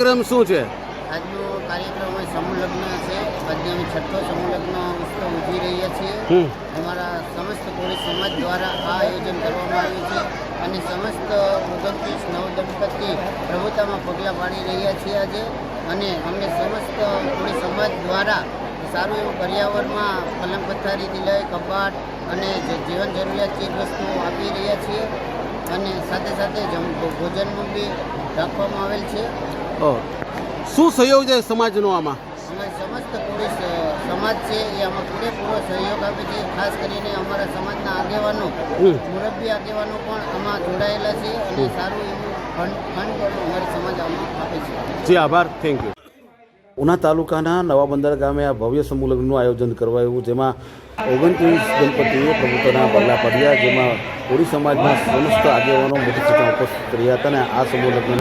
કાર્યક્રમ શું છે? આજનો કાર્યક્રમ એ સમૂહ લગ્ન છે. આજે અમે છઠ્ઠો સમૂહ લગ્ન ઉત્સવ ઉજવી રહ્યા છીએ. અમારા સમસ્ત કોળી સમાજ દ્વારા આ આયોજન કરવામાં આવ્યું છે અને સમસ્ત ઓગણત્રીસ નવ દંપતી પ્રભુતામાં પગલાં પાડી રહ્યા છીએ આજે. અને અમે સમસ્ત કોળી સમાજ દ્વારા સારું એવું પર્યાવરણમાં પલંગ પથારીથી લઈ કબાટ અને જીવન જરૂરિયાત ચીજ વસ્તુઓ આપી રહ્યા છીએ. અને સાથે સાથે ભોજનનું બી રાખવામાં આવેલ છે. શું સહયોગ છે સમાજનો આમાં? સમસ્ત પોલીસ સમાજ છે એ આમાં પૂરેપૂરો સહયોગ આપે છે. ખાસ કરીને અમારા સમાજના આગેવાનો મુરબ્બી આગેવાનો પણ આમાં જોડાયેલા છે અને સારું એવું ફંડ ફંડ અમારી સમાજ આમાં આપે છે. જી આભાર. થેન્ક યુ ઉના તાલુકાના નવા બંદર ગામે આ ભવ્ય સમૂહ લગ્નનું આયોજન કરવાયું જેમાં ઓગણત્રીસ દંપતીએ પ્રભુત્વના પગલા પડ્યા જેમાં કોળી સમાજના સમસ્ત આગેવાનો મોટી સંખ્યામાં ઉપસ્થિત રહ્યા હતા અને આ સમૂહ લગ્ન